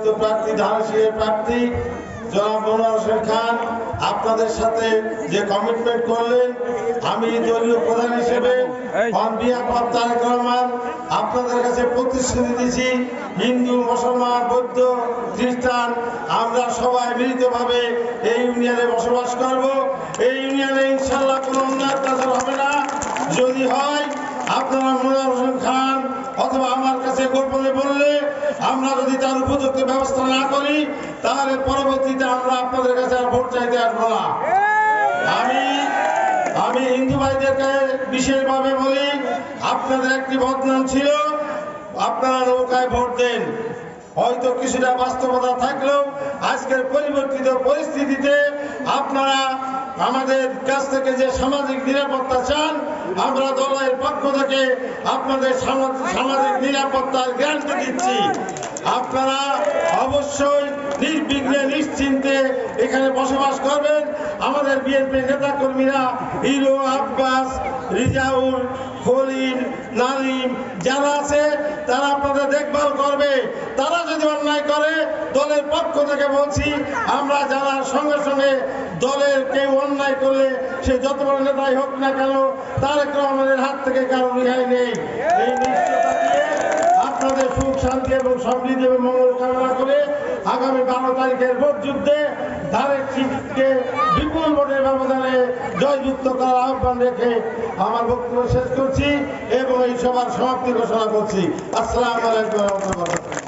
মনোনীত প্রার্থী ধারাশিয়ের প্রার্থী জনাব হোসেন খান আপনাদের সাথে যে কমিটমেন্ট করলেন আমি দলীয় প্রধান হিসেবে তারেক রহমান আপনাদের কাছে প্রতিশ্রুতি দিয়েছি হিন্দু মুসলমান বৌদ্ধ খ্রিস্টান আমরা সবাই মিলিতভাবে এই ইউনিয়নে বসবাস করব। এই ইউনিয়নে ইনশাল্লাহ কোনো অন্যায় কাজ হবে না যদি হয় আপনারা মনোয়ার হোসেন খান অথবা আমার কাছে গোপনে বললে আমরা যদি তার উপযুক্ত ব্যবস্থা না করি, তাহলে পরবর্তীতে আমরা আপনাদের কাছে আর ভোট চাইতে আসব না। আমি আমি হিন্দু ভাইদেরকে বিশেষভাবে বলি, আপনাদের একটি বদনাম ছিল, আপনারা নৌকায় ভোট দেন। হয়তো কিছুটা বাস্তবতা থাকলেও আজকের পরিবর্তিত পরিস্থিতিতে আপনারা আমাদের কাছ থেকে যে সামাজিক নিরাপত্তা চান আমরা দলের পক্ষ থেকে আপনাদের সামা- সামাজিক নিরাপত্তার গ্যারান্টি দিচ্ছি। আপনারা অবশ্যই নির্বিঘ্নে, নিশ্চিন্তে এখানে বসবাস করবেন। আমাদের বিএনপি নেতা কর্মীরা হিরো আব্বাস, রিজাউল, খলিল, নালিম যারা আছে, তারা আপনাদের দেখভাল করবে। তারা যদি অন্যায় করে দলের পক্ষ থেকে বলছি, আমরা যারা সঙ্গে সঙ্গে দলের কেউ অন্যায় করলে সে যত বড় নেতাই হোক না কেন, তার তারেক রহমানের হাত থেকে কারও রেহাই নেই। আপনাদের সুখ, শান্তি এবং সমৃদ্ধি এবং মঙ্গল কামনা করে আগামী বারো তারিখের ভোট যুদ্ধে ধারের সিটকে বিপুল ভোটের ব্যবধানে জয়যুক্ত করার আহ্বান রেখে আমার বক্তব্য শেষ করছি এবং এই সভার সমাপ্তি ঘোষণা করছি। আসসালামু আলাইকুম রহমতুল্লাহ।